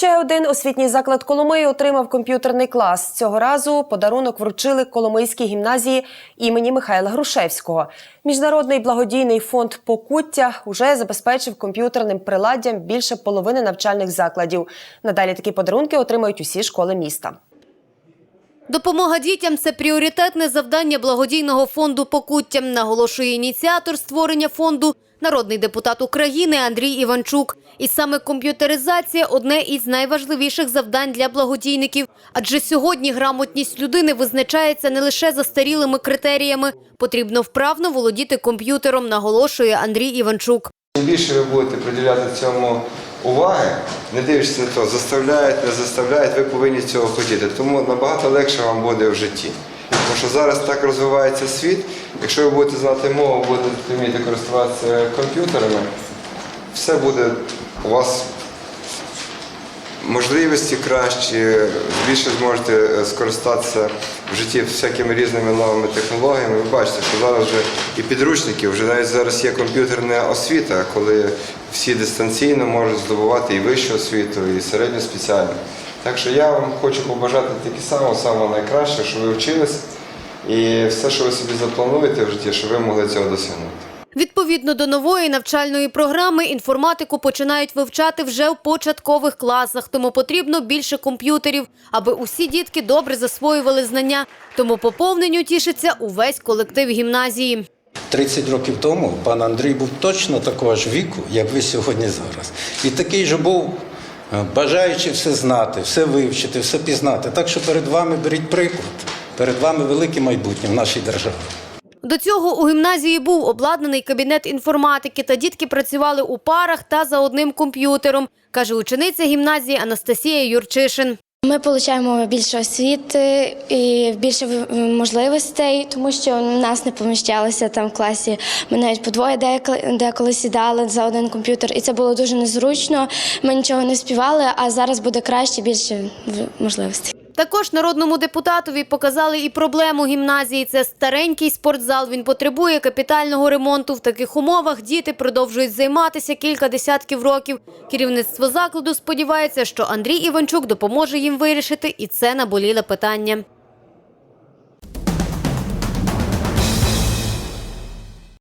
Ще один освітній заклад Коломиї отримав комп'ютерний клас. Цього разу подарунок вручили Коломийській гімназії імені Михайла Грушевського. Міжнародний благодійний фонд Покуття уже забезпечив комп'ютерним приладдям більше половини навчальних закладів. Надалі такі подарунки отримають усі школи міста. Допомога дітям це пріоритетне завдання благодійного фонду Покуття, наголошує ініціатор створення фонду, народний депутат України Андрій Іванчук. І саме комп'ютеризація одне із найважливіших завдань для благодійників. Адже сьогодні грамотність людини визначається не лише застарілими критеріями. Потрібно вправно володіти комп'ютером, наголошує Андрій Іванчук. Більше ви будете приділяти цьому уваги, не дивлячись на то, заставляють, не заставляють, ви повинні цього хотіти. Тому набагато легше вам буде в житті. Тому що зараз так розвивається світ. Якщо ви будете знати мову, будете вміти користуватися комп'ютерами, все буде у вас можливості кращі, більше зможете е, скористатися в житті всякими різними новими технологіями. Ви бачите, що зараз вже і підручники, вже навіть зараз є комп'ютерна освіта, коли всі дистанційно можуть здобувати і вищу освіту, і середню спеціальну. Так що я вам хочу побажати таке саме, саме найкраще, щоб ви вчились, і все, що ви собі заплануєте в житті, щоб ви могли цього досягнути. Відповідно до нової навчальної програми, інформатику починають вивчати вже в початкових класах, тому потрібно більше комп'ютерів, аби усі дітки добре засвоювали знання. Тому поповненню тішиться увесь колектив гімназії. 30 років тому пан Андрій був точно такого ж віку, як ви сьогодні зараз. І такий же був е, бажаючи все знати, все вивчити, все пізнати. Так що перед вами беріть приклад. Перед вами велике майбутнє в нашій державі. До цього у гімназії був обладнаний кабінет інформатики, та дітки працювали у парах та за одним комп'ютером, каже учениця гімназії Анастасія Юрчишин. Ми отримуємо більше освіти і більше в- можливостей, тому що в нас не поміщалося там в класі. Ми навіть по двоє деколи, деколи сідали за один комп'ютер, і це було дуже незручно. Ми нічого не співали, а зараз буде краще, більше в- можливостей. Також народному депутатові показали і проблему гімназії. Це старенький спортзал. Він потребує капітального ремонту. В таких умовах діти продовжують займатися кілька десятків років. Керівництво закладу сподівається, що Андрій Іванчук допоможе їм вирішити і це наболіле питання.